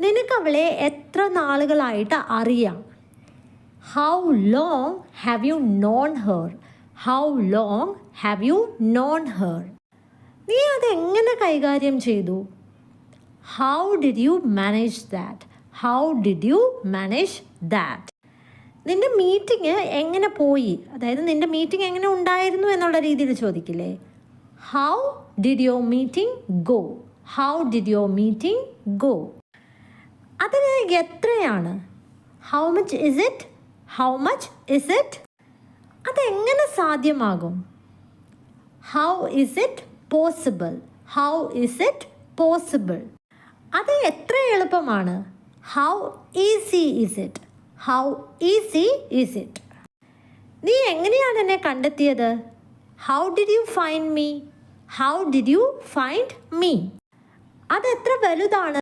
നിനക്ക് അവളെ എത്ര നാളുകളായിട്ട് അറിയാം? How long have you known her how long have you known her നീ അതെങ്ങനെ കൈകാര്യം ചെയ്തു? How did you manage that how did you manage that നിന്റെ മീറ്റിംഗ് എങ്ങനെ പോയി? അതായത് നിന്റെ മീറ്റിംഗ് എങ്ങനെ ഉണ്ടായിരുന്നു എന്നുള്ള രീതിയിൽ ചോദിക്കില്ലേ? How did your meeting go how did your meeting go അതിന് എത്രയാണ്? How much is it how much is it അതെങ്ങനെ സാധ്യമാകും? How is it possible how is it possible അത് എത്ര എളുപ്പമാണ്? How easy is it how easy is it നീ എങ്ങനെയാണ് എന്നെ കണ്ടെത്തിയത്? How did you find me how did you find me അത് എത്ര വലുതാണ്?